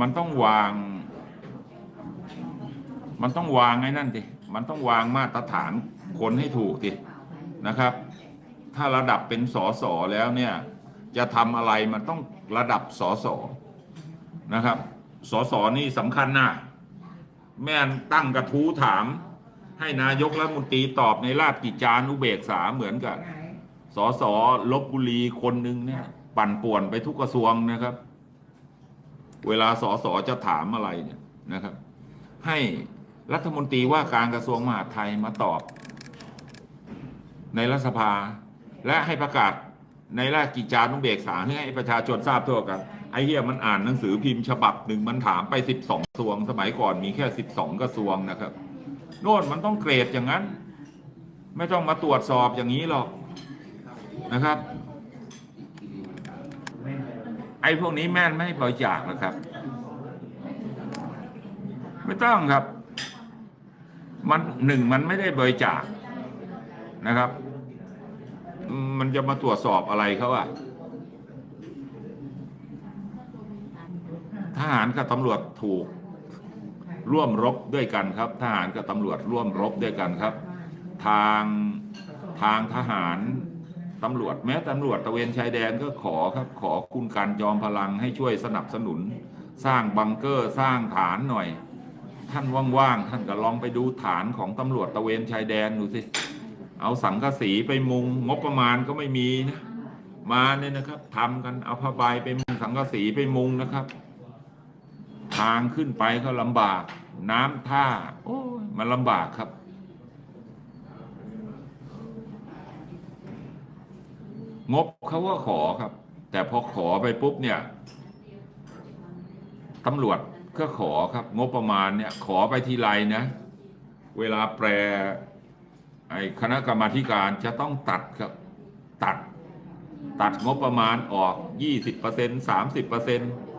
มันต้องวาง มันต้องวางไอ้นั่นดิมันต้องวางมาตรฐานคนให้ถูกดินะครับ ถ้าระดับเป็นสอสอแล้วเนี่ย จะทำอะไรมันต้องระดับสอสอนะครับสอสอนี่สำคัญนะแม่นตั้งกระทู้ถาม ให้นายกรัฐมนตรีตอบในราชกิจจานุเบกษาเหมือนกันสอสอลบบุรีคนหนึ่งเนี่ย ปั่นป่วนไปทุกกระทรวงนะครับ เวลาสอสอจะถามอะไรเนี่ยนะครับ ให้รัฐมนตรีว่าการกระทรวงมหาดไทยมาตอบ ในรัฐสภา และให้ประกาศในราชกิจจานุเบกษาให้ประชาชนทราบทั่วกันไอ้เหี้ยมันอ่านหนังสือพิมพ์ฉบับหนึ่งมันถามไปสิบสองกระทรวง สมัยก่อนมีแค่สิบสองกระทรวงนะครับ โน่นมันต้องเกรดอย่างนั้น ไม่ต้องมาตรวจสอบอย่างนี้หรอกนะครับ ไอ้พวกนี้แม่นไม่ให้บริจาคนะครับ ไม่ต้องครับ มันหนึ่งมันไม่ได้บริจาคนะครับ มันจะมาตรวจสอบอะไรเขาอะทหารกับตำรวจถูกร่วมรบด้วยกันครับ ทหารกับตำรวจร่วมรบด้วยกันครับ ทางทางทหาร ตำรวจแม้ตำรวจตะเวนชายแดนก็ขอครับขอคุณการจอมพลังให้ช่วยสนับสนุน สร้างบังเกอร์สร้างฐานหน่อย ท่านว่างๆท่านก็ลองไปดูฐานของตำรวจตะเวนชายแดนดูสิเอาสังกะสีไปมุงงบประมาณก็ไม่มีนะมาเนี่ยนะครับทำกันเอาผ้าใบไปมุงสังกะสีไปมุงนะครับ ทางขึ้นไปก็ลำบาก น้ำท่า โอ้มันลำบากครับ งบเขาก็ขอครับ แต่พอขอไปปุ๊บเนี่ยตำรวจก็ขอครับ งบประมาณเนี่ยขอไปทีไรนะ เวลาแปลไอ้คณะกรรมาการจะต้องตัดครับตัด ตัดงบประมาณออก 20% 30%